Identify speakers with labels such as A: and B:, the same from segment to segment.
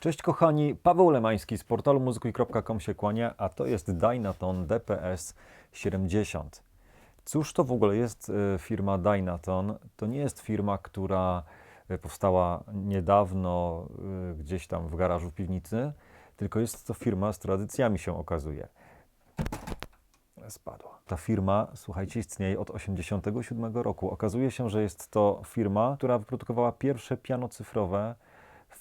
A: Cześć kochani, Paweł Lemański z portalu muzykuj.com się kłania, a to jest Dynaton DPS 70. Cóż to w ogóle jest e, firma Dynaton? To nie jest firma, która e, powstała niedawno e, gdzieś tam w garażu w piwnicy, tylko jest to firma z tradycjami się okazuje. Spadła. Ta firma, słuchajcie, istnieje od 1987 roku. Okazuje się, że jest to firma, która wyprodukowała pierwsze piano cyfrowe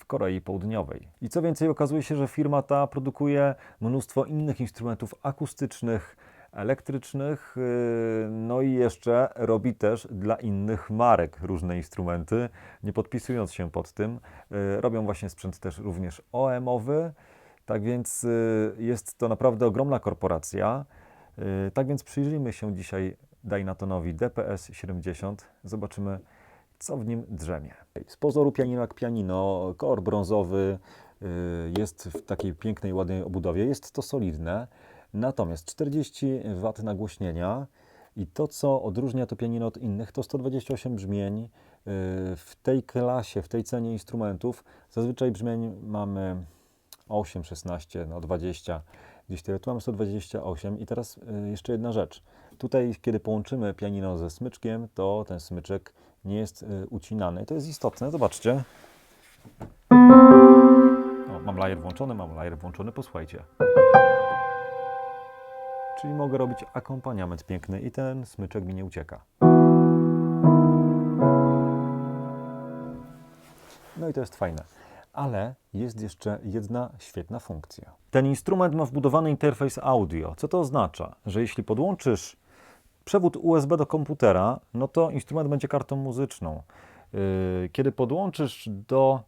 A: Korei Południowej. I co więcej, okazuje się, że firma ta produkuje mnóstwo innych instrumentów akustycznych, elektrycznych, yy, no i jeszcze robi też dla innych marek różne instrumenty, nie podpisując się pod tym. Yy, Robią właśnie sprzęt też również OEM-owy, tak więc yy, jest to naprawdę ogromna korporacja. Tak więc przyjrzyjmy się dzisiaj Dynatonowi DPS 70. Zobaczymy, co w nim drzemie. Z pozoru pianino jak pianino, kolor brązowy, yy, jest w takiej pięknej, ładnej obudowie. Jest to solidne, natomiast 40 W nagłośnienia i to, co odróżnia to pianino od innych, to 128 brzmień. Yy, W tej klasie, w tej cenie instrumentów zazwyczaj brzmień mamy 8, 16, no 20, gdzieś tyle. Tu mamy 128 i teraz y, jeszcze jedna rzecz. Tutaj, kiedy połączymy pianino ze smyczkiem, to ten smyczek nie jest y, ucinany. To jest istotne, zobaczcie. O, mam lajer włączony, mam lajer włączony, posłuchajcie. Czyli mogę robić akompaniament piękny i ten smyczek mi nie ucieka. No i to jest fajne. Ale jest jeszcze jedna świetna funkcja. Ten instrument ma wbudowany interfejs audio. Co to oznacza? Że jeśli podłączysz przewód USB do komputera, no to instrument będzie kartą muzyczną. Yy, Kiedy podłączysz do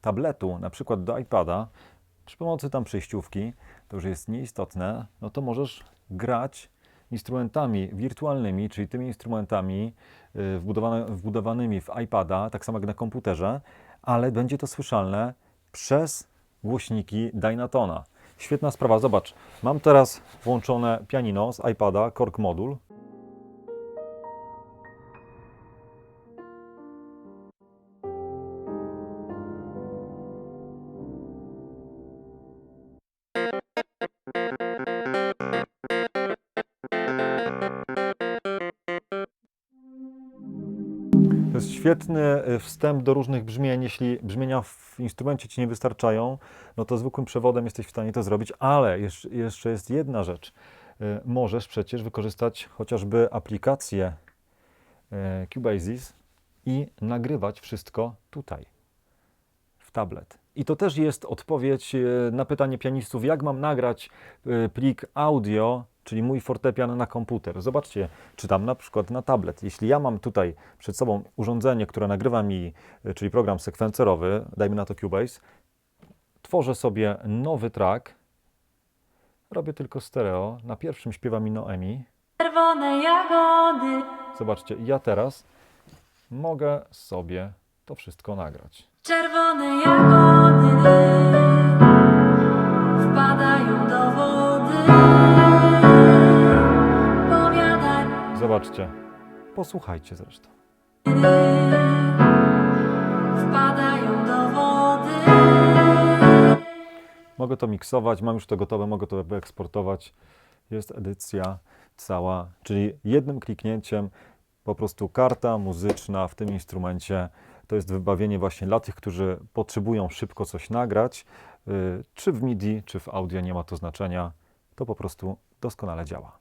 A: tabletu, na przykład do iPada, przy pomocy tam przejściówki, to już jest nieistotne, no to możesz grać instrumentami wirtualnymi, czyli tymi instrumentami wbudowane, wbudowanymi w iPada, tak samo jak na komputerze, ale będzie to słyszalne przez głośniki Dynatona. Świetna sprawa, zobacz. Mam teraz włączone pianino z iPada, Korg Modul. To jest świetny y, wstęp do różnych brzmień. Jeśli brzmienia w instrumencie Ci nie wystarczają, no to zwykłym przewodem jesteś w stanie to zrobić, ale jeszcze, jest jedna rzecz. Y, Możesz przecież wykorzystać chociażby aplikację y, Cubasis i nagrywać wszystko tutaj, tablet. I to też jest odpowiedź y, na pytanie pianistów, jak mam nagrać y, plik audio, czyli mój fortepian na komputer. Zobaczcie, czy tam na przykład na tablet. Jeśli ja mam tutaj przed sobą urządzenie, które nagrywa mi, y, czyli program sekwencerowy, dajmy na to Cubase, tworzę sobie nowy track, robię tylko stereo, na pierwszym śpiewa mi Noemi,
B: Czerwone jagody,
A: Zobaczcie, ja teraz mogę sobie to wszystko nagrać.
B: Czerwone jagody wpadają do wody.
A: Zobaczcie, posłuchajcie zresztą.
B: wpadają do wody.
A: Mogę to miksować, mam już to gotowe, mogę to wyeksportować. Jest edycja cała, czyli jednym kliknięciem po prostu karta muzyczna w tym instrumencie. To jest wybawienie właśnie dla tych, którzy potrzebują szybko coś nagrać, yy, czy w MIDI, czy w audio, nie ma to znaczenia. To po prostu doskonale działa.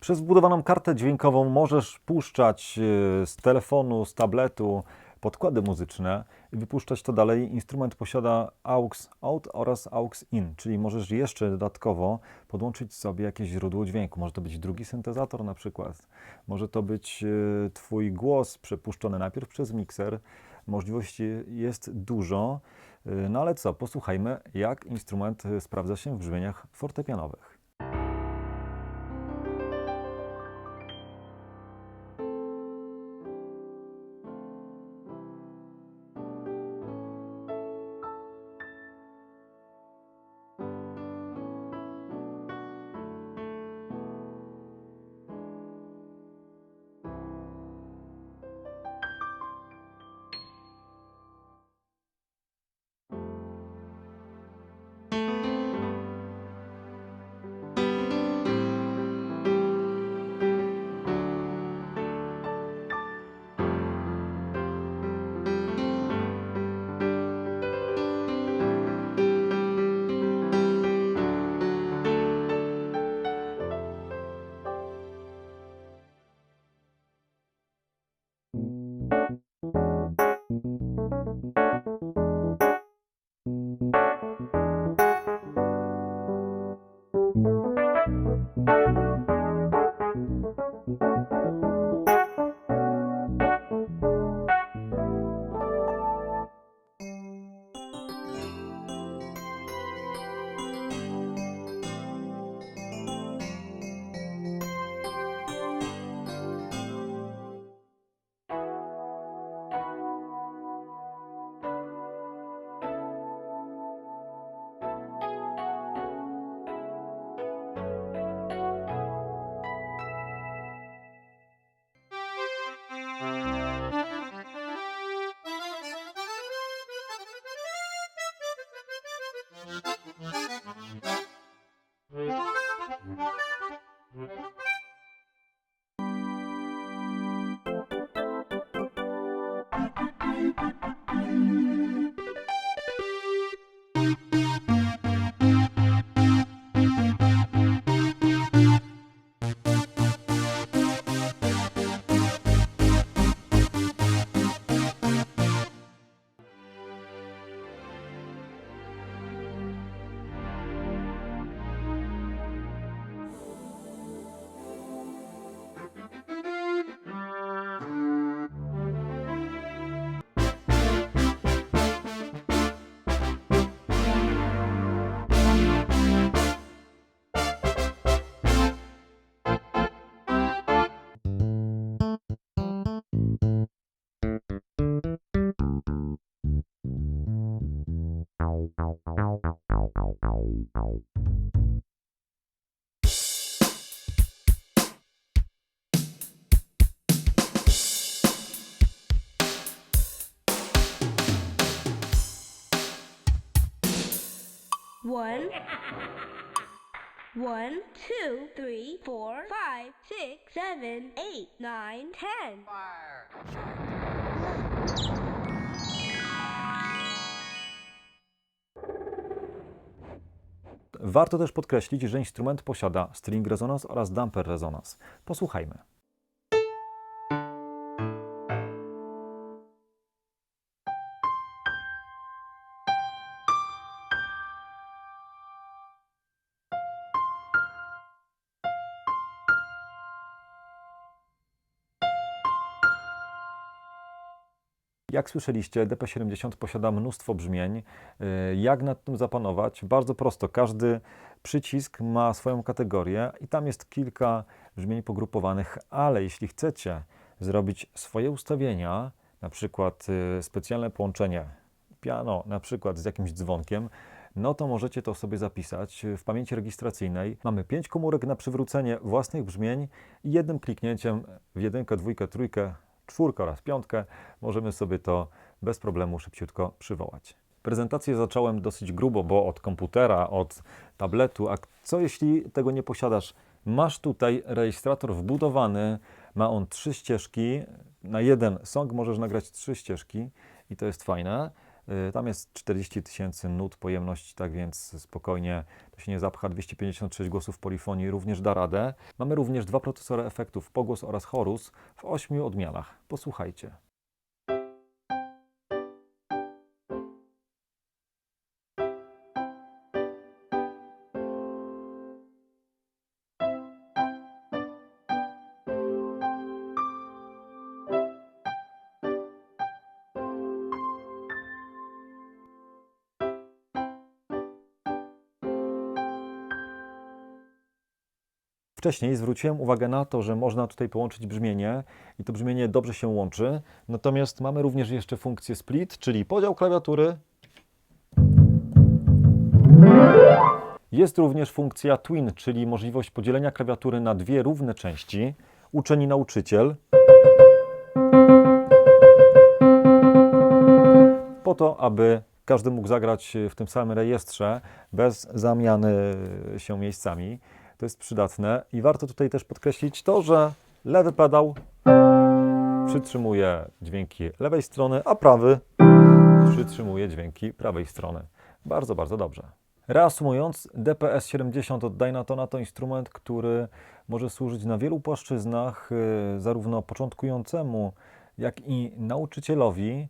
A: Przez wbudowaną kartę dźwiękową możesz puszczać yy, z telefonu, z tabletu podkłady muzyczne i wypuszczać to dalej. Instrument posiada AUX out oraz AUX in, czyli możesz jeszcze dodatkowo podłączyć sobie jakieś źródło dźwięku. Może to być drugi syntezator na przykład. Może to być yy, Twój głos przepuszczony najpierw przez mikser. Możliwości jest dużo. Yy, No ale co, posłuchajmy, jak instrument sprawdza się w brzmieniach fortepianowych.
C: One. One, two, three, four, five, six, seven, eight, nine, ten.
A: Warto też podkreślić, że instrument posiada string resonance oraz damper resonance. Posłuchajmy. Jak słyszeliście, DP70 posiada mnóstwo brzmień. Y, Jak nad tym zapanować? Bardzo prosto. Każdy przycisk ma swoją kategorię i tam jest kilka brzmień pogrupowanych, ale jeśli chcecie zrobić swoje ustawienia, na przykład y, specjalne połączenie piano, na przykład z jakimś dzwonkiem, no to możecie to sobie zapisać w pamięci rejestracyjnej. Mamy pięć komórek na przywrócenie własnych brzmień i jednym kliknięciem w jedynkę, dwójkę, trójkę, czwórkę oraz piątkę możemy sobie to bez problemu szybciutko przywołać. Prezentację zacząłem dosyć grubo, bo od komputera, od tabletu, a co jeśli tego nie posiadasz? Masz tutaj rejestrator wbudowany, ma on trzy ścieżki, na jeden song możesz nagrać trzy ścieżki i to jest fajne. Y, Tam jest 40 tysięcy nut pojemności, tak więc spokojnie to się nie zapcha. 256 głosów polifonii również da radę. Mamy również dwa procesory efektów, pogłos oraz chorus w ośmiu odmianach. Posłuchajcie. Wcześniej zwróciłem uwagę na to, że można tutaj połączyć brzmienie i to brzmienie dobrze się łączy. Natomiast mamy również jeszcze funkcję split, czyli podział klawiatury. Jest również funkcja twin, czyli możliwość podzielenia klawiatury na dwie równe części. Uczeni nauczyciel. Po to, aby każdy mógł zagrać w tym samym rejestrze bez zamiany się miejscami. To jest przydatne i warto tutaj też podkreślić to, że lewy pedał przytrzymuje dźwięki lewej strony, a prawy przytrzymuje dźwięki prawej strony. Bardzo, bardzo dobrze. Reasumując, DPS 70 od Dynatona to instrument, który może służyć na wielu płaszczyznach, y, zarówno początkującemu, jak i nauczycielowi,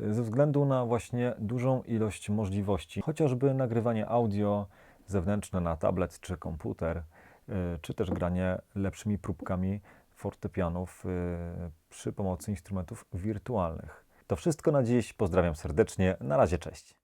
A: y, ze względu na właśnie dużą ilość możliwości, chociażby nagrywanie audio zewnętrzne na tablet czy komputer, y, czy też granie lepszymi próbkami fortepianów y, przy pomocy instrumentów wirtualnych. To wszystko na dziś. Pozdrawiam serdecznie. Na razie, cześć.